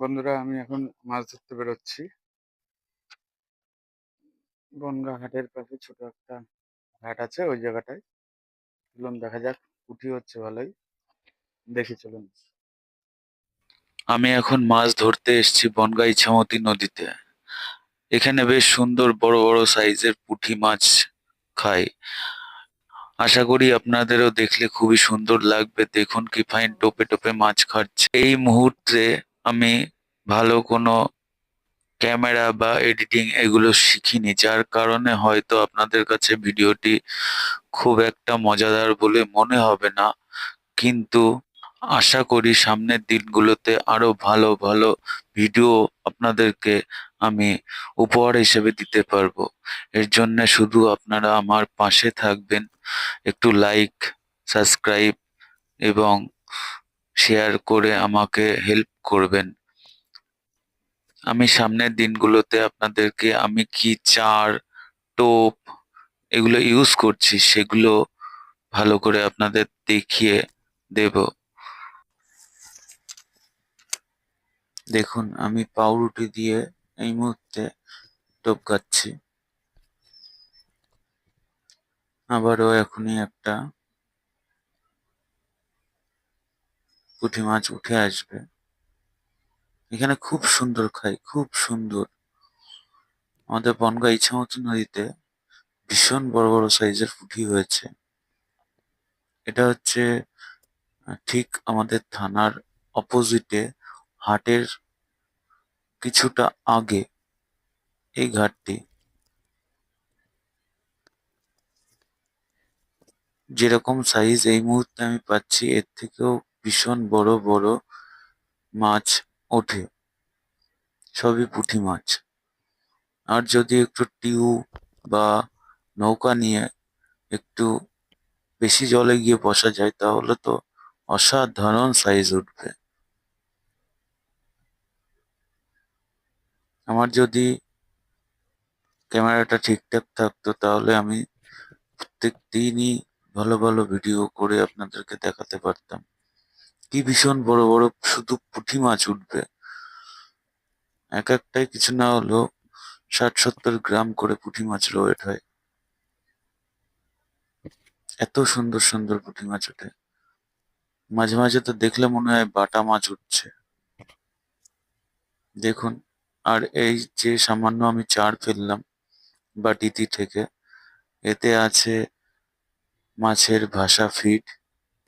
বন্ধুরা, আমি এখন মাছ ধরতে বেরোচ্ছি। বনগা ঘাটের পাশে ছোট একটা ঘাট আছে, ওই জায়গাটায়। চলুন, দেখা যাক। পুঁটি হচ্ছে ভালোই। দেখি, চলুন। আমি এখন মাছ ধরতে এসেছি বনগাঁ ইছামতি নদীতে। এখানে বেশ সুন্দর বড় বড় সাইজের পুঁটি মাছ খাই। আশা করি আপনাদেরও দেখলে খুবই সুন্দর লাগবে। দেখুন কি ফাইন টোপে টোপে মাছ খাচ্ছে। এই মুহূর্তে আমি ভালো কোনো ক্যামেরা বা এডিটিং এগুলো শিখিনি, যার কারণে হয়তো আপনাদের কাছে ভিডিওটি খুব একটা মজাদার বলে মনে হবে না। কিন্তু আশা করি সামনের দিনগুলোতে আরও ভালো ভালো ভিডিও আপনাদেরকে আমি উপহার হিসেবে দিতে পারব। এর জন্য শুধু আপনারা আমার পাশে থাকবেন, একটু লাইক সাবস্ক্রাইব এবং শেয়ার করে আমাকে হেল্প করবেন। আমি সামনের দিনগুলোতে আপনাদেরকে আমি কি চার, টোপ এগুলো ইউজ করছি, সেগুলো ভালো করে আপনাদের দেখিয়ে দেব। দেখুন, আমি পাউরুটি দিয়ে এই মুহূর্তে টোপ কাচ্ছি আবারও এখনই একটা পুঁটি মাছ উঠে আসবে। এখানে খুব সুন্দর খাই, খুব সুন্দর। আমাদের বনগা ইছামতি নদীতে ভীষণ বড় বড় সাইজের পুঁটি হয়েছে। এটা হচ্ছে ঠিক আমাদের থানার অপোজিটে হাটের কিছুটা আগে এই ঘাটটি। যেরকম সাইজ এই মুহূর্তে আমি পাচ্ছি, এর থেকেও ভীষণ বড় বড় মাছ ওঠে। সবই পুঁটি মাছ। আর যদি একটু টিউ বা নৌকা নিয়ে একটু বেশি জলে গিয়ে বসা যায়, তাহলে তো অসাধারণ সাইজ উঠবে। আমার যদি ক্যামেরাটা ঠিকঠাক থাকতো, তাহলে আমি প্রত্যেক দিনই ভালো ভালো ভিডিও করে আপনাদেরকে দেখাতে পারতাম। কি ভীষণ বড় বড় শুধু পুঁটি মাছ উঠবে। এক একটাই কিছু না হলেও ষাট সত্তর গ্রাম করে পুঁটি মাছ ওয়েট হয়। এত সুন্দর সুন্দর পুঁটি মাছ ওঠে। মাঝে মাঝে তো দেখলে মনে হয় বাটা মাছ উঠছে। দেখুন, আর এই যে সামান্য আমি চার ফেললাম বাটিটি থেকে, এতে আছে মাছের ভাষা ফিড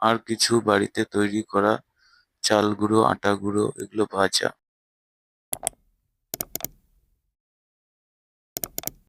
আর কিছু বাড়িতে তৈরি করা চাল গুঁড়ো আটা গুঁড়ো এগুলো ভাজা।